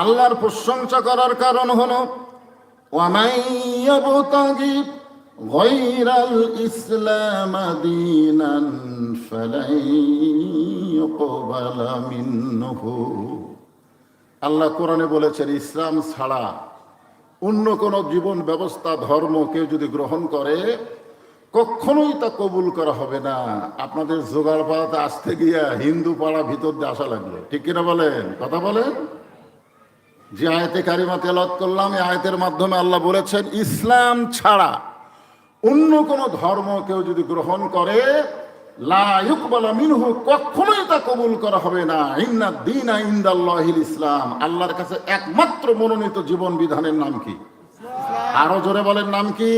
আল্লাহর প্রশংসা করার কারণ হলো আল্লাহ কোরআনে বলেছেন, ইসলাম ছাড়া অন্য কোনো জীবন ব্যবস্থা, ধর্ম কেউ যদি গ্রহণ করে, কখনোই তা কবুল করা হবে না। আপনাদের জোগাড় পাড়াতে আসতে গিয়া হিন্দু পাড়া ভিতর দিয়ে আসা লাগল ঠিক কিনা বলেন? কথা বলেন? যে আয়তে কারিমা তেলত করলাম, এই আয়তের মাধ্যমে আল্লাহ বলেছেন, ইসলাম ছাড়া অন্য কোন ধর্ম কেউ যদি গ্রহণ করে মিনহু, কখনোই তা কবুল করা হবে না। ইন্না দিন ইন্দাল্লাহিল ইসলাম। আল্লাহর কাছে একমাত্র মনোনীত জীবন বিধানের নাম কি? আরও জোরে বলেন, নাম কি?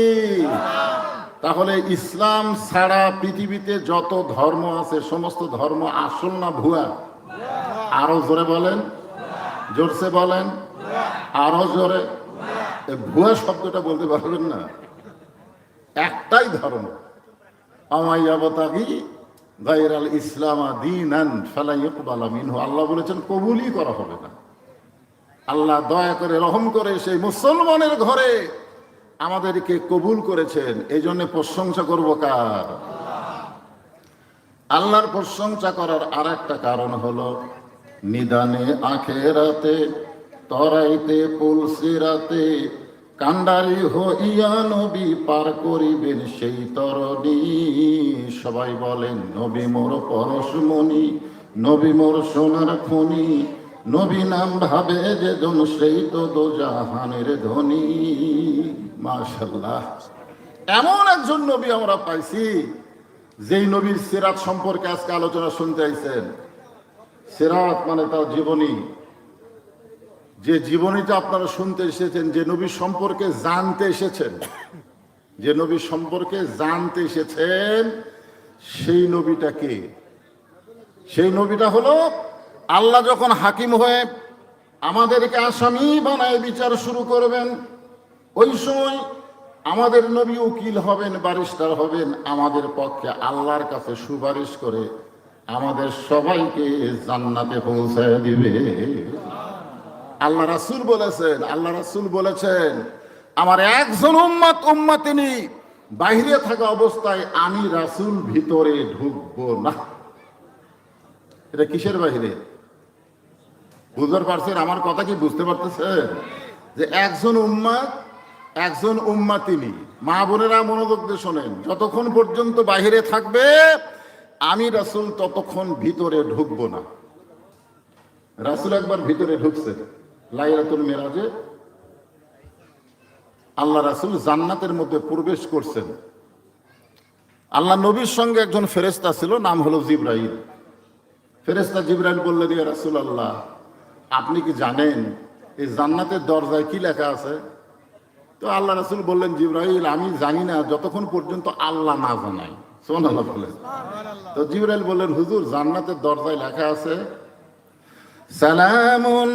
তাহলে ইসলাম ছাড়া পৃথিবীতে যত ধর্ম আছে, সমস্ত ধর্ম আসল না ভুয়া? আরও জোরে বলেন, জোরসে বলেন। আরও জোরে। ভুয়া শব্দটা বলতে পারবেন না। একটাই ধর্ম আমাইয়াবতাগি গায়রাল ইসলাম দিনান ফালা ইকবালা মিনহু। আল্লাহ বলেছেন, কবুলই করা হবে না। আল্লাহ দয়া করে রহম করে সেই মুসলমানের ঘরে আমাদেরকে কবুল করেছেন। এই জন্য প্রশংসা করব কার? আল্লাহর প্রশংসা করার আর একটা কারণ হলো, নিদানে আখেরাতে তরাইতে পুলসিরাতে কান্ডারি হইয়া নবী পার করিবেন সেই তরণী। সবাই বলেন, নবী মোর পরশমণি, নবী মোর সোনার খনি। নবী নাম ভাবে যে জন সেই তো দো জাহানের ধনী। মাশাল্লাহ এমন একজন নবী আমরা পাইছি, যেই নবীর সিরাত সম্পর্কে আজকে আলোচনা শুনতে আইছেন। সিরাত মানে তার জীবনী। যে জীবনীটা আপনারা শুনতে এসেছেন, যে নবী সম্পর্কে জানতে এসেছেন, যে নবী সম্পর্কে জানতে এসেছেন, সেই নবীটা কে? সেই নবীটা হলো আল্লাহ যখন হাকিম হয়ে আমাদেরকে আসামি বানায় বিচার শুরু করবেন, ওই সময় আমাদের নবী উকিল হবেন বারিস্টার হবেন, আমাদের পক্ষে আল্লাহর কাছে সুপারিশ করে আমাদের সবাইকে জান্নাতে পৌঁছায় দিবে। আল্লাহ রাসুল বলেছেন, আল্লাহ রাসুল বলেছেন, আমার একজন উম্মত উম্মাতিনি বাইরে থাকা অবস্থায় আমি রাসুল ভিতরে ঢুকবো না। এটা কিসের বাহিরে? বুঝতে পারছেন? আমার কথা কি বুঝতে পারতেছেন? যে একজন উম্মাত, একজন উম্মাতিনি। মা বোনেরা মনোযোগ দিয়ে শোনেন, যতক্ষণ পর্যন্ত বাহিরে থাকবে, আমি রাসুল ততক্ষণ ভিতরে ঢুকবো না। রাসুল একবার ভিতরে ঢুকছেন। লাইলাতুল মেরাজে আল্লাহ রাসুল জান্নাতের মধ্যে প্রবেশ করছেন। আল্লাহ নবীর সঙ্গে একজন ফেরেস্তা ছিল, নাম হলো জিব্রাহিম ফেরেস্তা জিব্রাইল বললেন ইয়া রাসুল আল্লাহ আপনি কি জানেন এই জান্নাতের দরজায় কি লেখা আছে? তো আল্লাহ রাসুল বললেন জিব্রাহিল আমি জানি না, যতক্ষণ পর্যন্ত আল্লাহ না জানাই সোন আল্লাহ বলেন। তো জিব্রাইল বললেন, হুজুর, জান্নাতের দরজায় লেখা আছে সালামুন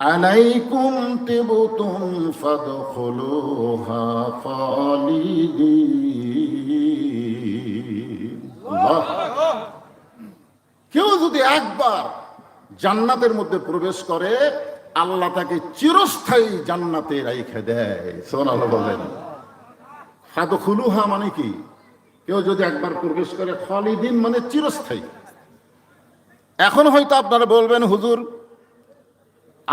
আলাইকুম তিবতুম ফাদখুলুহা খালিদিন। কেউ যদি একবার জান্নাতের মধ্যে প্রবেশ করে, আল্লাহ তাকে চিরস্থায়ী জান্নাতে রাইখে দেয়। সোনাল বলেন হাত খুলুহা মানে কি? কেউ যদি একবার প্রবেশ করে, খালিদিন মানে চিরস্থায়ী। এখন হয়তো আপনারা বলবেন, হুজুর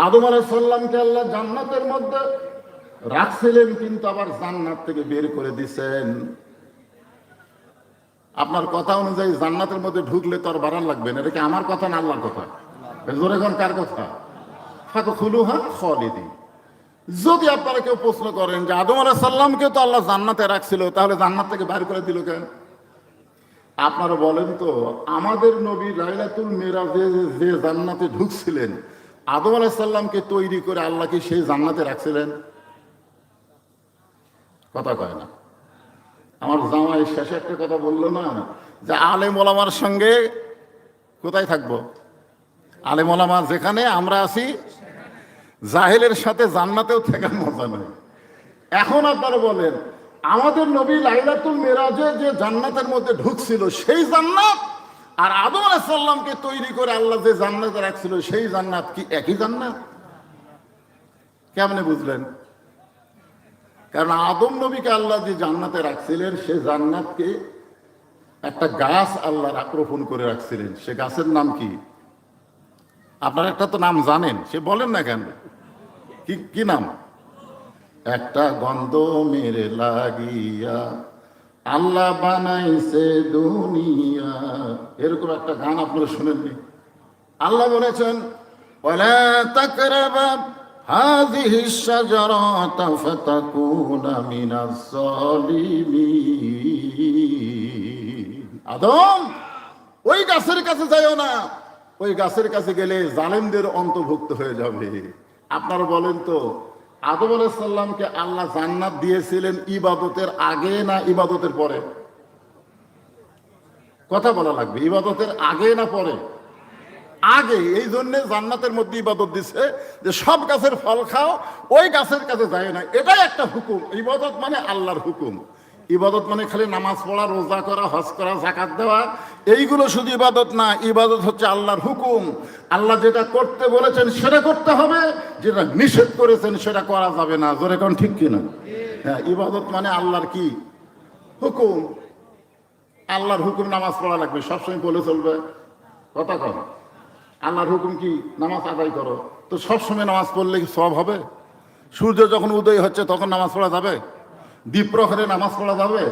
আদম আলাইসাল্লামকে আল্লাহ জান্নাতের মধ্যে রাখছিলেন, কিন্তু আবার জান্নাত থেকে বের করে দিছেন। আপনার কথা অনুযায়ী জান্নাতের মধ্যে ঢুকলে তো আর বাড়ান লাগবে না। এটা কি আমার কথা না আল্লাহর কথা? জোরে কোন কার কথা? ফাঁকো খুলু হা খলিদি যদি আপনারা কেউ প্রশ্ন করেন যে আদম আলাহ সাল্লামকে তো আল্লাহ জান্নাতে রাখছিল, তাহলে জান্নাত থেকে বাইর করে দিল কেন? আপনারা বলেন তো, আমাদের নবী লাইলাতুল মেরাজে যে জান্নাতে ঢুকছিলেন আদম আলাহ সাল্লামকে তৈরি করে আল্লাহকে সেই জান্নাতে রাখছিলেন? কথা কয় না। আমার জামাই শেষে একটা কথা বলল না, যে আলেম ওলামার সঙ্গে কোথায় থাকব? আলেম ওলামা যেখানে, আমরা আছি, জাহেলের সাথে জান্নাতেও থাকার মজা নেই। এখন আপনারা বলেন, আমাদের নবী লাইলাতুল মেরাজে যে জান্নাতের মধ্যে ঢুকছিল, সেই জান্নাত আর আদম আলাইসাল্লামকে তৈরি করে আল্লাহ যে জান্নাতে রাখছিল, সেই জান্নাত কি একই জান্নাত? কেমনে বুঝলেন? কারণ আদম নবীকে আল্লাহ যে জান্নাতে রাখছিলেন, সে জান্নাতকে একটা গাছ আল্লাহ রোপণ করে রাখছিলেন। সে গাছের নাম কি? আপনার একটা তো নাম জানেন, সে বলেন না কেন? কি কি নাম? একটা গন্ধ মেরে লাগিয়া আল্লাহ বানাইছে দুনিয়া। এরকম একটা গান আপনারা শুনেননি? আল্লাহ বলেছেন আদম, ওই গাছের কাছে যাইও না। ওই গাছের কাছে গেলে জালেমদের অন্তর্ভুক্ত হয়ে যাবে। আপনারা বলেন তো আদম আলাইসাল্লামকে আল্লাহ জান্নাত দিয়েছিলেন ইবাদতের আগে না ইবাদতের পরে? কথা বলা লাগবে, ইবাদতের আগে না পরে? আগে, এই জন্য জান্নাতের মধ্যে ইবাদত দিছে যে সব গাছের ফল খাও, ওই গাছের কাছে যায় না। এটাই একটা হুকুম, ইবাদত মানে আল্লাহর হুকুম। ইবাদত মানে খালি নামাজ পড়া, রোজা করা, হজ করা জাকাত দেওয়া। এইগুলো শুধু ইবাদত না, ইবাদত হচ্ছে আল্লাহর হুকুম। আল্লাহ যেটা করতে বলেছেন সেটা করতে হবে, যেটা নিষেধ করেছেন সেটা করা যাবে না। জোরে কোন ঠিক কিনা হ্যাঁ ইবাদত মানে আল্লাহর কি? হুকুম। আল্লাহর হুকুম নামাজ পড়া লাগবে, সবসময় বলে চলবে। কথা কর আল্লাহর হুকুম কি? নামাজ আদায় করো। তো সবসময় নামাজ পড়লে কি সব হবে? সূর্য যখন উদয় হচ্ছে তখন নামাজ পড়া যাবে? দ্বীপ্রহরে নামাজ পড়া যাবে,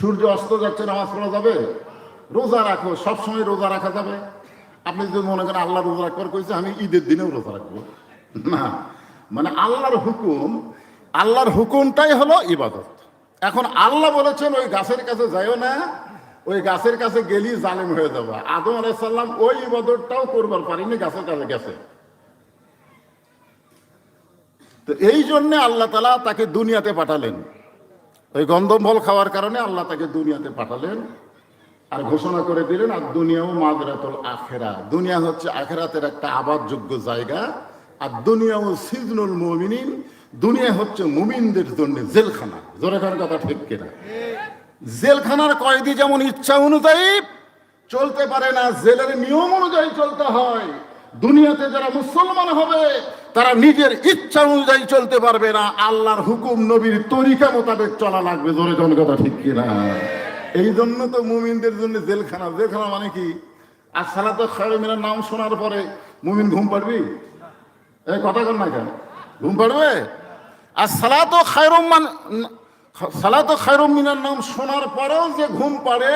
সূর্য অস্ত যাচ্ছে, নামাজ পড়া যাবে, রোজা রাখো, সবসময় রোজা রাখা যাবে। আপনি যদি মনে করেন আল্লাহ রোজা রাখবার কইছে, আমি ঈদের দিনেও রোজা রাখব। না মানে আল্লাহর হুকুম, আল্লাহর হুকুমটাই হলো ইবাদত। এখন আল্লাহ বলেছেন, ওই গাছের কাছে যাইও না, ওই গাছের কাছে গেলি জালেম হয়ে যাবে। আদম আলাইসাল্লাম ওই ইবাদতটাও করবার পারিনি, গাছের কাছে গেছে। তো এই জন্যে আল্লাহ তালা তাকে দুনিয়াতে পাঠালেন। ওই গন্ধমল খাওয়ার কারণে আল্লাহ তাকে দুনিয়াতে পাঠালেন আর ঘোষণা করে দিলেন, আর দুনিয়াও মাদরাতুল আখেরা। দুনিয়া হচ্ছে আখেরাতের একটা আবাদযোগ্য জায়গা, আর দুনিয়াও সিজনুল মুমিনিন। দুনিয়া হচ্ছে মুমিনদের জন্য জেলখানা। জোরে খান কথা ঠিক কিনা? জেলখানার কয়েদি যেমন ইচ্ছা অনুযায়ী চলতে পারে না, জেলের নিয়ম অনুযায়ী চলতে হয়। দুনিয়াতে যারা মুসলমান হবে, তারা নিজের ইচ্ছা অনুযায়ী চলতে পারবে না। আল্লাহর হুকুম নবীর তরিকা মোতাবেক চলা লাগবে। জোরে জন কথা ঠিক কিনা? এই জন্য তো মুমিনদের জন্য জেলখানা। জেলখানা মানে কি? আর সালা তো খায়মিনের নাম শোনার পরে মুমিন ঘুম পারবি এই কথা কর না কেন? ঘুম পারবে আর সালা তো খায়রমান সালাতো খায়রুম মিনার নাম শোনার পরেও যে ঘুম পাড়ে,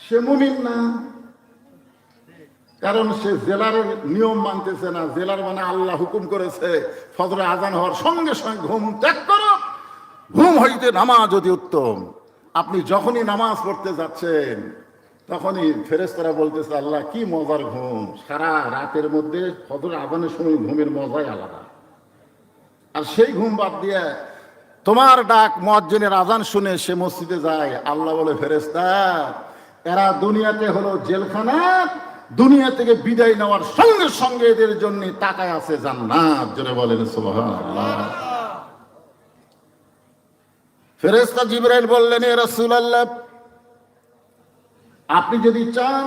সে মুমিন না। কারণ সে জেলার নিয়ম মানতেছে না, জেলার মানে আল্লাহ হুকুম করেছে, ফজরে আজান হওয়ার সঙ্গে সঙ্গে ঘুম ত্যাগ করো। ঘুম হইতে নামাজ যদি উত্তম। আপনি যখনই নামাজ পড়তে যাচ্ছেন, তখনই ফেরেস্তারা বলতেছে, আল্লাহ, কি মজার ঘুম। সারা রাতের মধ্যে ফজরে আজানের সময় ঘুমের মজাই আলাদা। আর সেই ঘুম বাদ দিয়ে তোমার ডাক মজ্জনের আজান শুনে সে মসজিদে যায়। আল্লাহ বলে ফেরেস্তা এরা দুনিয়াতে হলো জেলখানা দুনিয়া থেকে বিদায় নেওয়ার সঙ্গে সঙ্গে এদের জন্য তাকায় আছে জান্নাত। জোরে বলেন ফেরেস্তা জিবরাইল বললেন, এ রাসূলুল্লাহ, আপনি যদি চান,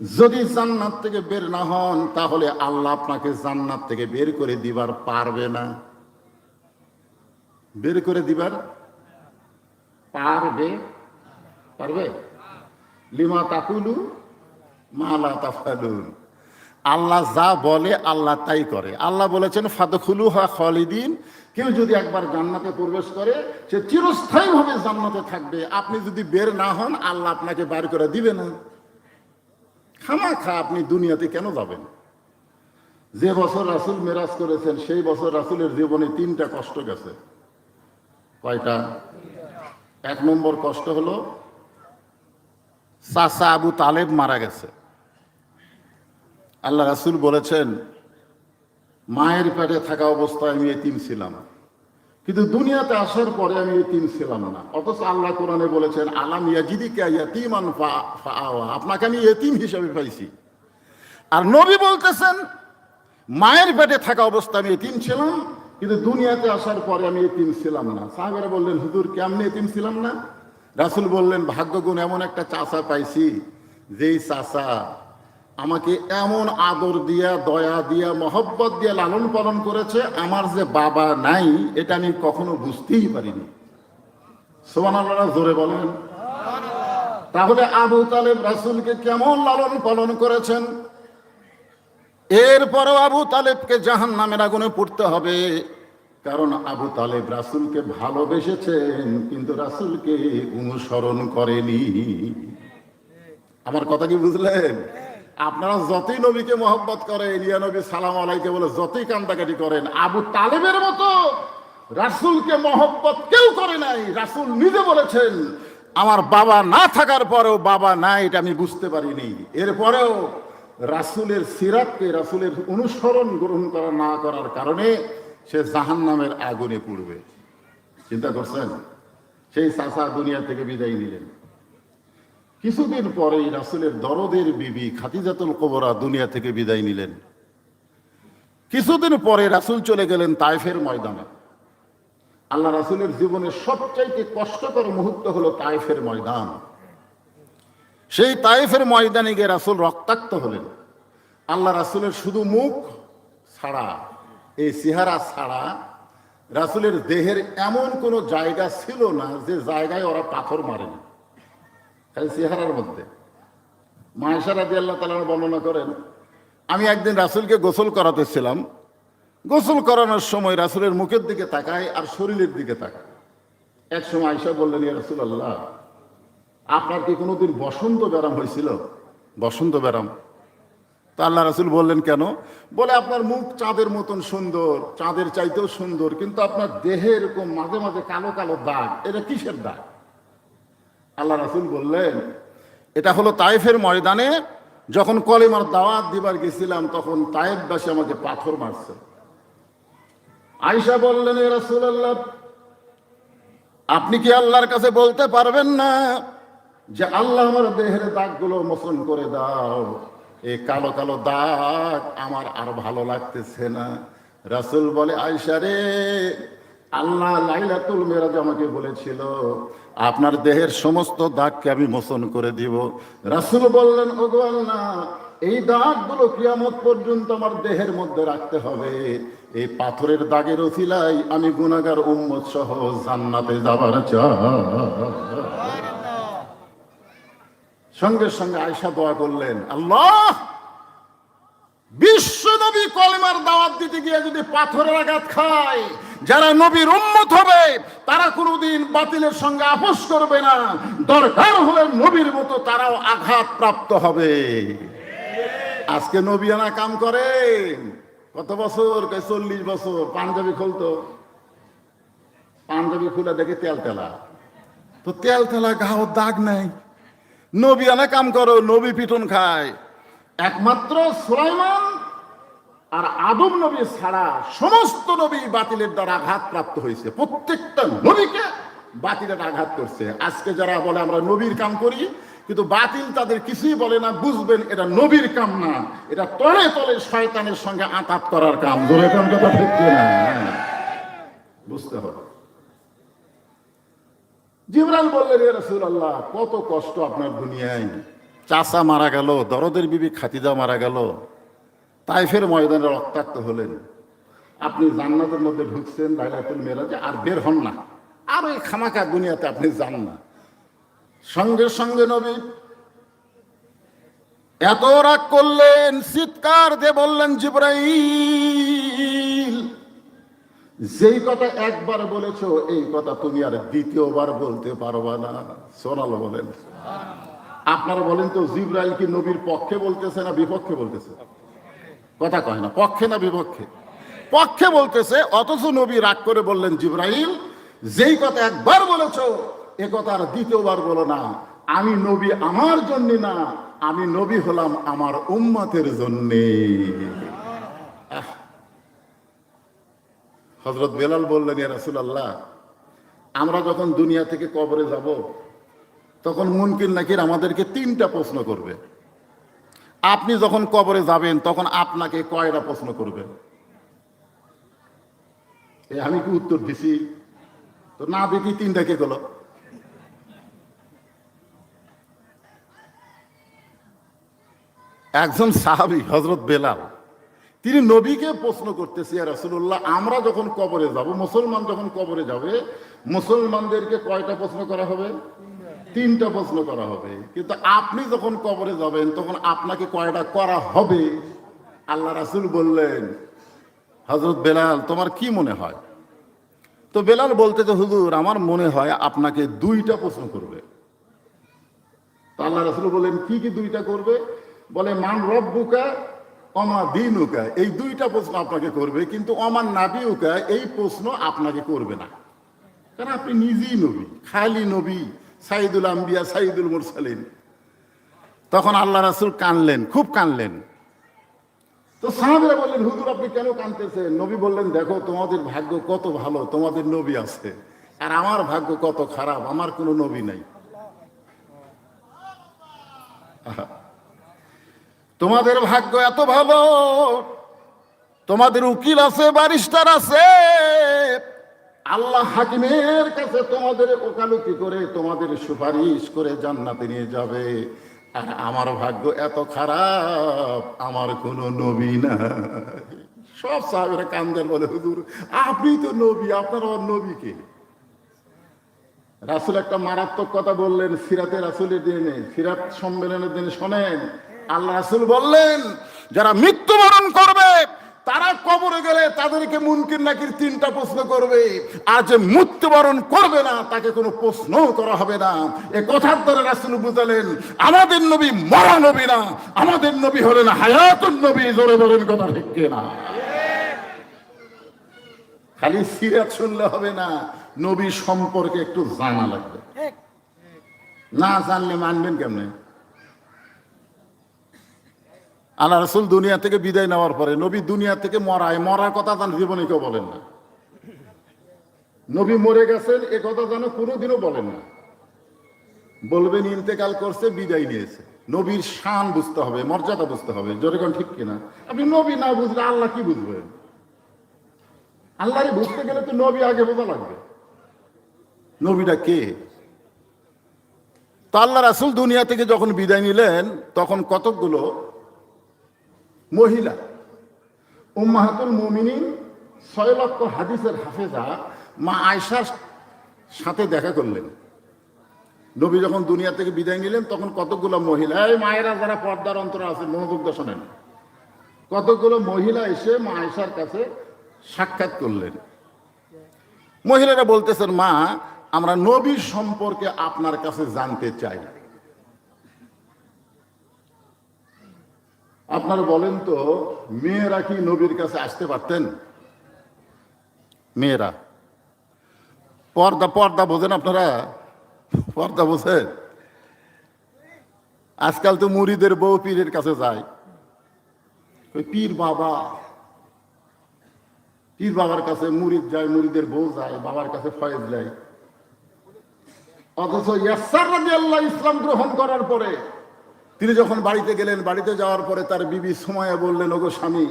যদি জান্নাত থেকে বের না হন, তাহলে আল্লাহ আপনাকে জান্নাত থেকে বের করে দিবার পারবে না। বের করে দিবার পারবে? পারবে? লিমা তাকুলু মালা তাফালুন আল্লাহ যা বলে আল্লাহ তাই করে। আল্লাহ বলেছেন ফাদখুলু হা খালিদিন। কেউ যদি একবার জান্নাতে প্রবেশ করে, সে চিরস্থায়ীভাবে জান্নাতে থাকবে। আপনি যদি বের না হন, আল্লাহ আপনাকে বার করে দিবে না। খামা খা আপনি দুনিয়াতে কেন যাবেন? যে বছর রাসুল মেরাজ করেছেন, সেই বছর রাসুলের জীবনে তিনটা কষ্ট গেছে। কয়টা? এক নম্বর কষ্ট হলো, চাচা আবু তালেব মারা গেছে। আল্লাহ রাসুল বলেছেন, মায়ের পেটে থাকা অবস্থায় আমি এতিম ছিলাম। কিন্তু দুনিয়াতে আসার পরে আমি এতিম ছিলাম না। অথচ আল্লাহ কোরআনে বলেছেন, আলাম ইয়াজিদিকা আপনাকে আমি এতিম হিসেবে পাইছি। আর নবী বলতেছেন, মায়ের পেটে থাকা অবস্থা আমি এতিম ছিলাম, কিন্তু দুনিয়াতে আসার পরে আমি এতিম ছিলাম না। সাহেবেরা বললেন, হুজুর, কেমনি এতিম ছিলাম না? রাসুল বললেন, ভাগ্যগুণ এমন একটা চাষা পাইছি, যেই চাষা আমাকে এমন আদর দিয়া, দয়া দিয়া, মহব্বত দিয়া লালন পালন করেছে, আমার যে বাবা নাই, এটা আমি কখনো বুঝতেই পারিনি। সোমান আল্লাহ জোরে বলেন। তাহলে আবু তালেব রাসুলকে কেমন লালন পালন করেছেন? এরপরও আবু তালেবকে জাহান নামের আগুনে পড়তে হবে, কারণ আবু তালেব রাসুলকে ভালোবেসেছেন, কিন্তু রাসুলকে অনুসরণ করেনি। আমার কথা কি বুঝলেন? আপনারা যতই নবীকে মহব্বত করেন ইয়া নবী সালাম আলাইকে বলে যতই কান্দাকাটি করেন, আবু তালেবের মতো রাসুলকে মহব্বত কেউ করে নাই। রাসুল নিজে বলেছেন, আমার বাবা না থাকার পরেও বাবা নাই, এটা আমি বুঝতে পারিনি। এরপরেও রাসুলের সিরাতকে, রাসুলের অনুসরণ গ্রহণ করা না করার কারণে সে জাহান নামের আগুনে পুড়বে। চিন্তা করছেন? সেই চাষা দুনিয়া থেকে বিদায় নিলেন। কিছুদিন পরেই রাসুলের দরদের বিবি খাতিজাতুল কোবরা দুনিয়া থেকে বিদায় নিলেন। কিছুদিন পরে রাসুল চলে গেলেন তাইফের ময়দানে। আল্লাহ রাসুলের জীবনের সবচাইতে কষ্টকর মুহূর্ত হলো তাইফের ময়দান। সেই তাইফের ময়দানে গিয়ে রাসুল রক্তাক্ত হলেন। আল্লাহ রাসুলের শুধু মুখ ছাড়া, এই চেহারা ছাড়া রাসুলের দেহের এমন কোনো জায়গা ছিল না যে জায়গায় ওরা পাথর মারেনি। খালি চেহারার মধ্যে। মায়েশা রাজি আল্লাহ তালা বর্ণনা করেন, আমি একদিন রাসুলকে গোসল করাতেছিলাম। গোসল করানোর সময় রাসুলের মুখের দিকে তাকায় আর শরীরের দিকে তাকায়। এক সময় আয়সা বললেন, ইয়া রাসুল আল্লাহ আপনার কি কোনোদিন বসন্ত ব্যারাম হয়েছিল? বসন্ত ব্যারাম তা আল্লাহ রাসুল বললেন, কেন? বলে, আপনার মুখ চাঁদের মতন সুন্দর, চাঁদের চাইতেও সুন্দর, কিন্তু আপনার দেহে এরকম মাঝে মাঝে কালো কালো দাগ, এটা কিসের দাগ? আল্লাহ রাসুল বললেন, এটা হলো তাইফের ময়দানে যখন কলিমার দাওয়াত দিবার গেছিলাম, তখন তাইফবাসী আমাকে পাথর মারছে। আয়সা বললেন, এ রাসূলুল্লাহ, আপনি কি আল্লাহর কাছে বলতে পারবেন না যে আল্লাহ আমার দেহের দাগগুলো মোচন করে দাও? এই কালো কালো দাগ আমার আর ভালো লাগতেছে না। রাসূল বলে আয়সা রে, আল্লাহ লাইলাতুল মেরাজ আমাকে বলেছিল আপনার দেহের সমস্ত দাগকে আমি মোচন করে দিব। রাসূল বললেন, ওগো আল্লাহ, এই দাগগুলো কিয়ামত পর্যন্ত আমার দেহের মধ্যে রাখতে হবে। এই পাথরের দাগের ওসিলাই আমি গুনাগার উম্মত সহ জান্নাতে যাবার সঙ্গে সঙ্গে আয়সা দোয়া করলেন, আল্লাহ, বিশ্ব নবী কলমার দাওয়াত দিতে গিয়ে যদি পাথরের আঘাত খায় যারা নবীর উম্মত হবে, তারা কোনোদিন বাতিলের সঙ্গে আপোষ করবে না। দরকার হলে নবীর মতো তারাও আঘাত প্রাপ্ত হবে। আজকে নবিয়ানা কাম করে। কত বছর? চল্লিশ বছর। পাঞ্জাবি খুলতো। পাঞ্জাবি খুলে দেখে তেল তেলা। তো তেল তেলা গাও দাগ নাই। নবিয়ানা কাম করো, নবী পিটন খায়। একমাত্র সুলাইমান আর আদম নবী ছাড়া সমস্ত নবী বাতিলের দ্বারা আঘাত প্রাপ্ত হয়েছে। প্রত্যেকটা নবীকে বাতিলের আঘাত করছে। আজকে যারা বলে আমরা নবীর কাম করি, কিন্তু বাতিল তাদের কিছুই বলে না, বুঝবেন এটা নবীর কাম না। এটা তলে তলে শয়তানের সঙ্গে আতাত করার কাম। ধরে কথা না বুঝতে হবে। জিবরাল বললেন রে রাসূলুল্লাহ, কত কষ্ট আপনার দুনিয়ায়। চাচা মারা গেল, দরদের বিবি খাতিদা মারা গেল। তাইফের ময়দানে রক্তাক্ত হলেন। আপনি জান্নাতের মধ্যে ঢুকছেন লাইলাতুল মেরাজে আর বের হন না। আর ওই খামাকা দুনিয়াতে আপনি যান না। সঙ্গে সঙ্গে নবী এত রাগ করলেন, চিৎকার দিয়ে বললেন, জিব্রাইল, যেই কথা একবার বলেছ, এই কথা তুমি আর দ্বিতীয়বার বলতে পারবা না। সোনাল বলেন। আপনারা বলেন তো, জিব্রাইল কি নবীর পক্ষে বলতেছে না বিপক্ষে বলতেছে? কথা কয় না, পক্ষে না বিপক্ষে? পক্ষে বলতেছে, অথচ নবী রাগ করে বললেন, জিব্রাইল, যেই কথা একবার বলেছ, এ কথা আর দ্বিতীয়বার বলো না। আমি নবী আমার জন্য না, আমি নবী হলাম আমার উম্মতের জন্যে। হজরত বেলাল বললেন রাসুল আল্লাহ আমরা যখন দুনিয়া থেকে কবরে যাব, তখন মুনকির নাকির আমাদেরকে তিনটা প্রশ্ন করবে। আপনি যখন কবরে যাবেন, তখন আপনাকে কয়টা প্রশ্ন করবে? আমি কি উত্তর দিছি? তো না দেখি তিনটা কে গেল? একজন সাহাবি হজরত বেলাল, তিনি নবীকে প্রশ্ন করতেছে রাসুল্লাহ আমরা যখন কবরে যাব, মুসলমান যখন কবরে যাবে, মুসলমানদেরকে কয়টা প্রশ্ন করা হবে? তিনটা প্রশ্ন করা হবে। কিন্তু আপনি যখন কবরে যাবেন, তখন আপনাকে কয়টা করা হবে? আল্লাহ রাসুল বললেন হজরত বেলাল, তোমার কি মনে হয়? তো বেলাল বলতে যে, হুজুর, আমার মনে হয় আপনাকে দুইটা প্রশ্ন করবে। তো আল্লাহ রাসুল বলেন কি কি দুইটা করবে? বলে, মান রব্বুকা অমা দিনুকা। এই দুইটা প্রশ্ন আপনাকে করবে, কিন্তু অমান নাবিউকা, এই প্রশ্ন আপনাকে করবে না। কারণ আপনি নিজেই নবী, খালি নবী। সাইদুল আম্বিয়া, সাইদুল মুরসালিন। তখন আল্লাহ রাসুল কানলেন, খুব কানলেন। তো সাহাবিরা বললেন, হুজুর, আপনি কেন কানতেছেন? নবী বললেন, দেখো, তোমাদের ভাগ্য কত ভালো, তোমাদের নবী আছে। আর আমার ভাগ্য কত খারাপ, আমার কোনো নবী নাই। তোমাদের ভাগ্য এত ভালো, তোমাদের উকিল আছে, ব্যারিস্টার আছে। আল্লাহ হাকিমের কাছে তোমাদের ওকালতি করে তোমাদের সুপারিশ করে জান্নাতে নিয়ে যাবে। আর আমার ভাগ্য এত খারাপ, আমার কোনো নবী না সব সাহেবেরা কান্দের বলে, হুজুর, আপনি তো নবী, আপনার আর নবী কে? রাসুল একটা মারাত্মক কথা বললেন, সিরাতে রাসুলের দিনে, সিরাত সম্মেলনের দিনে শোনেন, আল্লাহ রাসুল বললেন, যারা মৃত্যুবরণ করবে তারা কবরে গেলে তাদেরকে মুনকির নাকির তিনটা প্রশ্ন করবে। আর যে মৃত্যুবরণ করবে না তাকে কোনো প্রশ্ন করা হবে না। এ কথার দ্বারা রাসুল বুঝালেন আমাদের নবী মরা নবী না আমাদের নবী হলেন হায়াতুন নবী জোরে বলেন কথা ঠিক না খালি সিরাত শুনলে হবে না নবী সম্পর্কে একটু জানা লাগবে। না জানলে মানবেন কেমনে? আল্লাহ রসুল দুনিয়া থেকে বিদায় নেওয়ার পরে নবী দুনিয়া থেকে মরায়। মরার কথা তার জীবনে কেউ বলেন না। নবী মরে গেছেন, এ কথা যেন কোনোদিনও বলেন না। বলবেন, ইন্তেকাল করছে, বিদায় নিয়েছে। নবীর শান বুঝতে হবে, মর্যাদা বুঝতে হবে। জোরে কোন ঠিক কিনা? আপনি নবী না বুঝলে আল্লাহ কি বুঝবেন আল্লাহরে বুঝতে গেলে তো নবী আগে বোঝা লাগবে। নবীটা কে? তো আল্লাহ রাসুল দুনিয়া থেকে যখন বিদায় নিলেন, তখন কতকগুলো মহিলা। উম্মাহাতুল মুমিনিন ছয় লক্ষ হাদিসের হাফেজা মা আয়সার সাথে দেখা করলেন। নবী যখন দুনিয়া থেকে বিদায় নিলেন, তখন কতগুলো মহিলা, এই মায়েরা যারা পর্দার অন্তরে আছে, মনোযোগ শোনেন। কতগুলো মহিলা এসে মা আয়সার কাছে সাক্ষাৎ করলেন। মহিলারা বলতেছেন, মা, আমরা নবীর সম্পর্কে আপনার কাছে জানতে চাই আপনারা বলেন তো, মেয়েরা কি নবীর কাছে আসতে পারতেন? মেয়েরা। পর্দা পর্দা বোঝেন আপনারা? পর্দা বোঝেন? আজকাল তো মুড়িদের বউ পীরের কাছে যায়। ওই পীর বাবা। পীর বাবার কাছে মুরিদ যায় মুরিদের বউ যায়, বাবার কাছে ফয়েজ যায় অথচ ইয়াসার আল্লাহ ইসলাম গ্রহণ করার পরে তিনি যখন বাড়িতে গেলেন, বাড়িতে যাওয়ার পরে তার বিবি সময়া বললেন, ওগো স্বামী,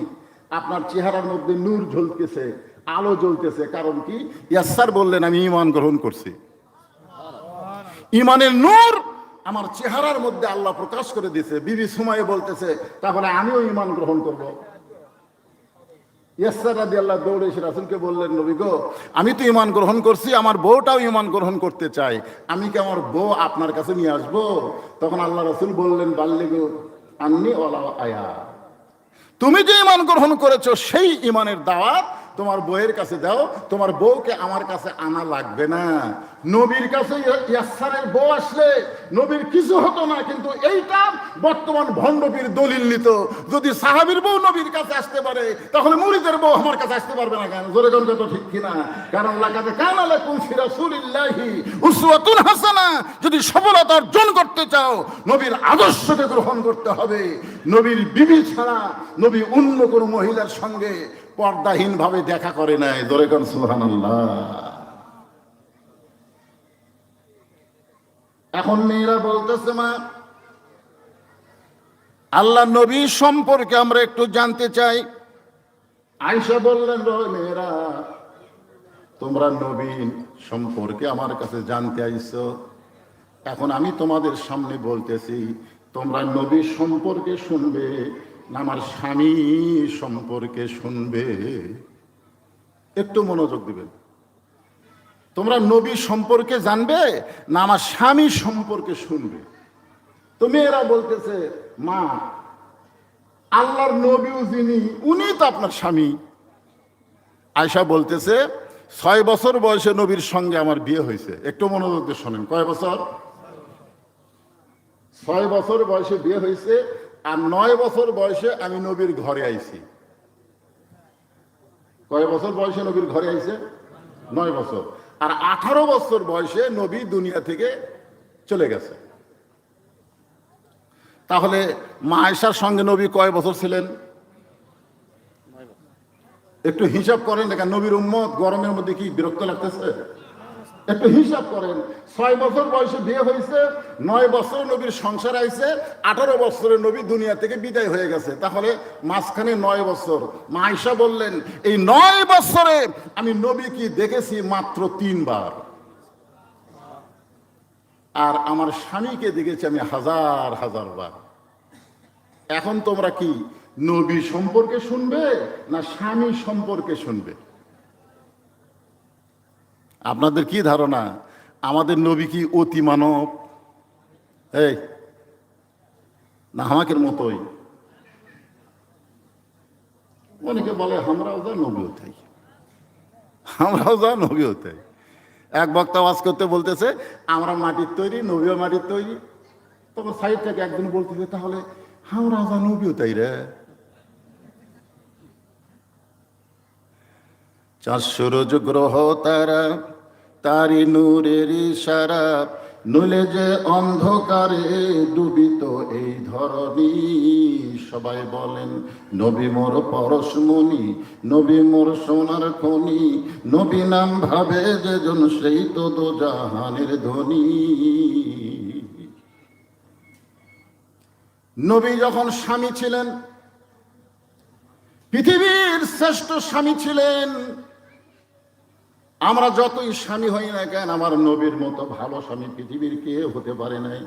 আপনার চেহারার মধ্যে নূর ঝলতেছে আলো জ্বলতেছে। কারণ কি? ইয়াসার বললেন, আমি ইমান গ্রহণ করছি। ইমানের নূর আমার চেহারার মধ্যে আল্লাহ প্রকাশ করে দিছে বিবি সময়ে বলতেছে, তাহলে আমিও ইমান গ্রহণ করব। ইয়াসার রাদি দৌড়ে এসে রাসুলকে বললেন, নবী গো, আমি তো ইমান গ্রহণ করছি, আমার বউটাও ইমান গ্রহণ করতে চাই আমি কি আমার বউ আপনার কাছে নিয়ে আসব? তখন আল্লাহ রসুল বললেন বাল্লিগো আন্নি ওলা আয়া। তুমি যে ইমান গ্রহণ করেছ, সেই ইমানের দাওয়াত তোমার বউয়ের কাছে দাও, তোমার বউকে আমার কাছে আনা লাগবে না। নবীর কাছে ইয়াসারের বউ আসলে নবীর কিছু হতো না, কিন্তু এইটা বর্তমান ভণ্ডবীর দলিল নিত। যদি সাহাবীর বউ নবীর কাছে আসতে পারে, তাহলে মুরিদের বউ আমার কাছে আসতে পারবে না কেন? জোরে গন্ধ তো ঠিক কিনা? কারণ লাগাতে কানা লাকুম ফি রাসূলিল্লাহি উসওয়াতুন হাসানা। যদি সফলতা অর্জন করতে চাও, নবীর আদর্শকে গ্রহণ করতে হবে। নবীর বিবি ছাড়া নবী অন্য কোনো মহিলার সঙ্গে পর্দাহীন ভাবে দেখা করে নাই। জোরে কোন, সুবহানাল্লাহ। এখন মেয়েরা বলতেছে, মা, আল্লাহ নবী সম্পর্কে আমরা একটু জানতে চাই। আয়সা বললেন "ও মেয়েরা, তোমরা নবীন সম্পর্কে আমার কাছে জানতে আইছো। এখন আমি তোমাদের সামনে বলতেছি, তোমরা নবী সম্পর্কে শুনবে। আমার স্বামী সম্পর্কে শুনবে। একটু মনোযোগ দিবেন। তোমরা নবী সম্পর্কে জানবে, না আমার স্বামী সম্পর্কে শুনবে? তো মেয়েরা বলতেছে, মা, আল্লাহর নবীও যিনি, উনি তো আপনার স্বামী। আয়সা বলতেছে, ছয় বছর বয়সে নবীর সঙ্গে আমার বিয়ে হয়েছে। একটু মনোযোগ দিয়ে শোনেন, কয় বছর? ছয় বছর বয়সে বিয়ে হয়েছে আর নয় বছর বয়সে আমি নবীর ঘরে আইছি। কয় বছর বয়সে নবীর ঘরে আইছে? নয় বছর। আর আঠারো বছর বয়সে নবী দুনিয়া থেকে চলে গেছে। তাহলে মায়েশার সঙ্গে নবী কয় বছর ছিলেন? একটু হিসাব করেন দেখেন, নবীর উম্মত গরমের মধ্যে কি বিরক্ত লাগতেছে? একটু হিসাব করেন। ছয় বছর বয়সে বিয়ে হয়েছে, নয় বছরে নবীর সংসার আইছে, আঠারো বছরে নবী দুনিয়া থেকে বিদায় হয়ে গেছে। তাহলে মাঝখানে নয় বছর। মা আয়সা বললেন, এই নয় বছরে আমি নবী কি দেখেছি মাত্র তিনবার। আর আমার স্বামীকে দেখেছি আমি হাজার হাজার বার এখন তোমরা কি নবী সম্পর্কে শুনবে না স্বামী সম্পর্কে শুনবে? আপনাদের কি ধারণা? আমাদের নবী কি অতি মানব এই, না আমাকের মতোই। অনেকে বলে আমরাও যা নবী হতাই আমরাও যা নবী হতাই এক বক্তা ওয়াজ করতে বলতেছে, আমরা মাটির তৈরি, নবীও মাটির তৈরি। তখন সাইড থেকে একদিন বলতেছে, তাহলে আমরা যা নবীও তাই রে? চাঁদ সূরজ গ্রহ তারা তারি নূরের ইশারা, নইলে যে অন্ধকারে ডুবিত এই ধরনী সবাই বলেন, নবী মোর পরশমণি, নবী মোর সোনার খনি, নবী নাম ভাবে যেজন সেই তো দো জাহানের ধনী। নবী যখন স্বামী ছিলেন, পৃথিবীর শ্রেষ্ঠ স্বামী ছিলেন আমরা যতই স্বামী হই না কেন, আমার নবীর মতো ভালো স্বামী পৃথিবীর কে হতে পারে নাই।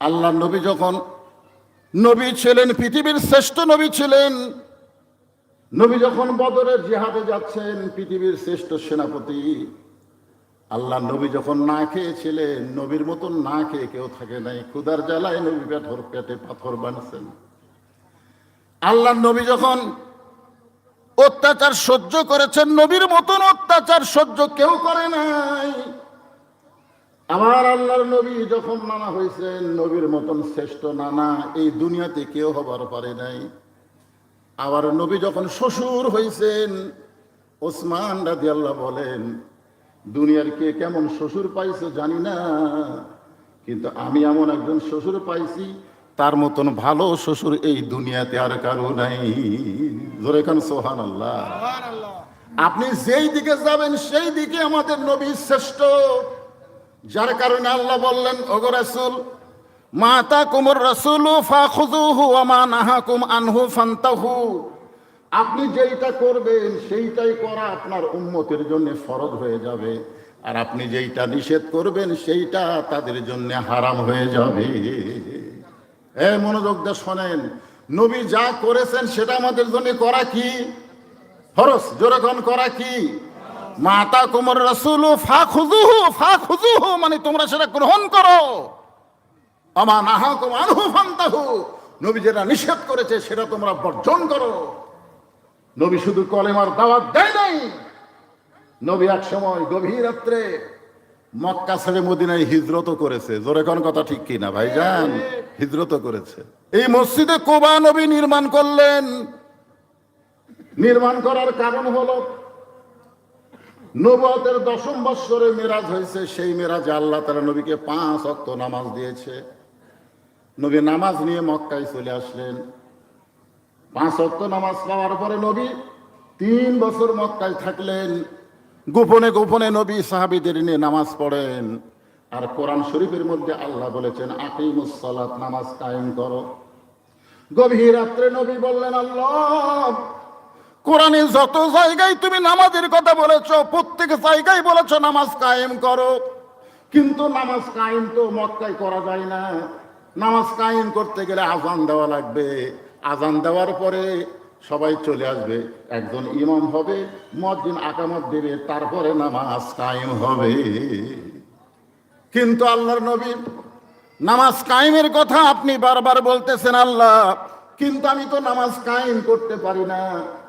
আল্লাহ নবী যখন নবী ছিলেন, পৃথিবীর শ্রেষ্ঠ নবী ছিলেন, নবী যখন বদরের জিহাদে যাচ্ছেন, পৃথিবীর শ্রেষ্ঠ সেনাপতি আল্লাহ নবী যখন না খেয়েছিলেন, নবীর মতন না খেয়ে কেউ থাকে নাই। ক্ষুদার জ্বালায় নবী পেটর পেটে পাথর বানছেন। আল্লাহ নবী যখন অত্যাচার সহ্য করেছেন নবীর মতন অত্যাচার সহ্য কেউ করে নাই। আমার আল্লাহর নবী যখন নানা হয়েছেন, নবীর মতন শ্রেষ্ঠ নানা এই দুনিয়াতে কেউ হবার পারে নাই। আবার নবী যখন শ্বশুর হয়েছেন, ওসমান রাজি আল্লাহ বলেন, দুনিয়ার কে কেমন শ্বশুর পাইছে জানি না, কিন্তু আমি এমন একজন শ্বশুর পাইছি তার মতন ভালো শ্বশুর এই দুনিয়াতে আর কারও নাই। জোরে খান সোহান আল্লাহ আপনি যেই দিকে যাবেন সেই দিকে আমাদের নবী শ্রেষ্ঠ। যার কারণে আল্লাহ বললেন ওগো রাসূল মাতা কুমর রাসূলু আনহু ফান্তাহু। আপনি যেইটা করবেন সেইটাই করা আপনার উম্মতের জন্য ফরজ হয়ে যাবে। আর আপনি যেইটা নিষেধ করবেন সেইটা তাদের জন্য হারাম হয়ে যাবে। এ মনোযোগ দিয়ে শোনেন। নবী যা করেছেন সেটা আমাদের জন্য করা কি? ফরজ? জোরকন করা কি? মাতা কুমর রসুল ফা খুজুহু ফা খুজুহু মানে তোমরা সেটা গ্রহণ করো। আমা নাহা কুমানহু ফান্তাহু। নবী যেটা নিষেধ করেছে সেটা তোমরা বর্জন করো। নবী শুধু কলেমার দাওয়াত দেয় নাই। নবী এক সময় গভীর রাত্রে মক্কা ছেড়ে মদিনায় হিজরত করেছে। জোরে কোন কথা ঠিক কিনা, ভাইজান? হিজরত করেছে। এই মসজিদে কোবা নবী নির্মাণ করলেন। নির্মাণ করার কারণ হলো নবতের দশম বৎসরে মেরাজ হয়েছে। সেই মেরাজে আল্লাহ তারা নবীকে পাঁচ অক্ত নামাজ দিয়েছে। নবী নামাজ নিয়ে মক্কায় চলে আসলেন। পাঁচ অক্ত নামাজ পাওয়ার পরে নবী তিন বছর মক্কায় থাকলেন। গোপনে গোপনে নবী সাহাবিদের নিয়ে নামাজ পড়েন। আর কোরআন শরীফের মধ্যে আল্লাহ বলেছেন আকিমুসলাত নামাজ কায়েম করো। গভীর রাত্রে নবী বললেন, আল্লাহ, কোরআনে যত জায়গায় তুমি নামাজের কথা বলেছ, প্রত্যেক জায়গায় বলেছ নামাজ কায়েম করো। কিন্তু নামাজ কায়েম তো মক্কায় করা যায় না। নামাজ কায়েম করতে গেলে আজান দেওয়া লাগবে। আজান দেওয়ার পরে সবাই চলে আসবে, একজন ইমাম হবে মদিন আকামত দেবে তারপরে নামাজ কায়েম হবে। কিন্তু আল্লাহর নবী, নামাজ কায়েমের কথা আপনি বারবার বলতেছেন আল্লাহ, কিন্তু আমি তো নামাজ কায়েম করতে পারি না।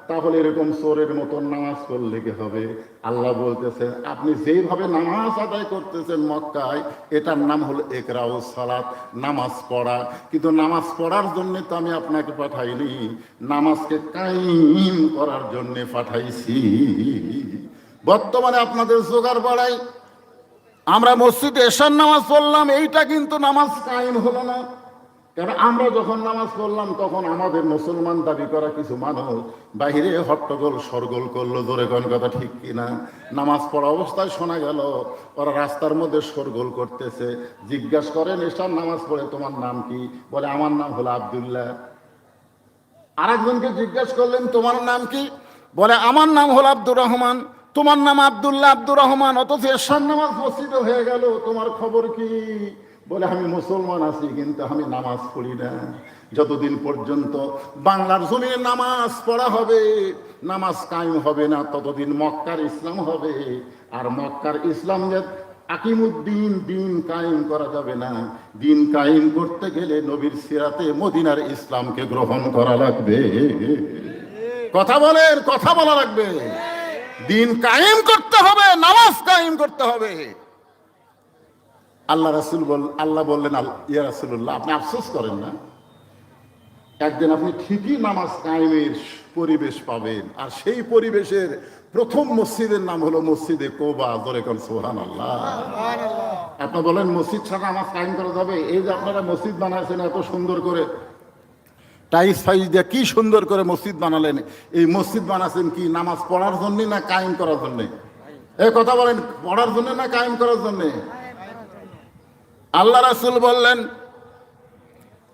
তাহলে এরকম চোরের মতন নামাজ পড়লে কি হবে? আল্লাহ বলতেছেন, আপনি যেভাবে নামাজ আদায় করতেছেন মক্কায়, এটার নাম হলো একরাউ সালাত, নামাজ পড়া। কিন্তু নামাজ পড়ার জন্যে তো আমি আপনাকে পাঠাইনি, নামাজকে কাইম করার জন্যে পাঠাইছি। বর্তমানে আপনাদের জোগাড় বাড়াই, আমরা মসজিদে এশার নামাজ পড়লাম, এইটা কিন্তু নামাজ কায়েম হলো না। কারণ আমরা যখন নামাজ পড়লাম, তখন আমাদের মুসলমান দাবি করা কিছু মানুষ, বাহিরে হট্টগোল, সরগোল করল, জোরে কোন কথা ঠিক কিনা? নামাজ পড়া অবস্থায় শোনা গেল, ওরা রাস্তার মধ্যে সরগোল করতেছে। জিজ্ঞাসা করেন এশার নামাজ পড়ে তোমার নাম কি? বলে, আমার নাম হলো আবদুল্লাহ। আরেকজনকে জিজ্ঞাসা করলেন, তোমার নাম কি? বলে, আমার নাম হলো আব্দুর রহমান। তোমার নাম আব্দুল্লাহ আব্দুর রহমান, অথচ এরশাদ নামাজ মসজিদে হয়ে গেল, তোমার খবর কি? বলে, আমি মুসলমান আছি, কিন্তু আমি নামাজ পড়ি না। যতদিন পর্যন্ত বাংলার জমিনে নামাজ পড়া হবে, নামাজ কায়েম হবে না, ততদিন মক্কার ইসলাম হবে। আর মক্কার ইসলাম আকিমুদ্দিন দিন কায়েম করা যাবে না। দিন কায়েম করতে গেলে নবীর সিরাতে মদিনার ইসলামকে গ্রহণ করা লাগবে। কথা বলেন, কথা বলা লাগবে। দিন কায়েম করতে হবে, নামাজ কায়েম করতে হবে। আল্লাহ রাসুল বল আল্লাহ বললেন আল- ইয়া রাসুল্লাহ আপনি আফসোস করেন না। একদিন আপনি ঠিকই নামাজ কায়েমের পরিবেশ পাবেন। আর সেই পরিবেশের প্রথম মসজিদের নাম হলো মসজিদে কোবা। ধরে কোন সোহান আল্লাহ আপনি বলেন মসজিদ ছাড়া নামাজ কায়েম করা যাবে? এই যে আপনারা মসজিদ বানাইছেন এত সুন্দর করে। টাইস ফাইস দিয়ে কি সুন্দর করে মসজিদ বানালেন? এই মসজিদ বানাচ্ছেন কি নামাজ পড়ার জন্য না কায়েম করার জন্য? এই কথা বলেন পড়ার জন্য না কায়েম করার জন্য? আল্লাহ রাসুল বললেন,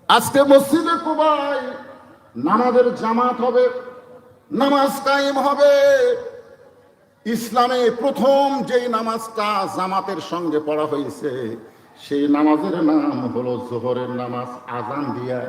আজকে মসজিদে কুবাই নামাজের জামাত হবে, নামাজ কায়েম হবে। ইসলামে প্রথম যেই নামাজটা জামাতের সঙ্গে পড়া হয়েছে, সেই নামাজের নাম হলো জোহরের নামাজ আজান দিয়া।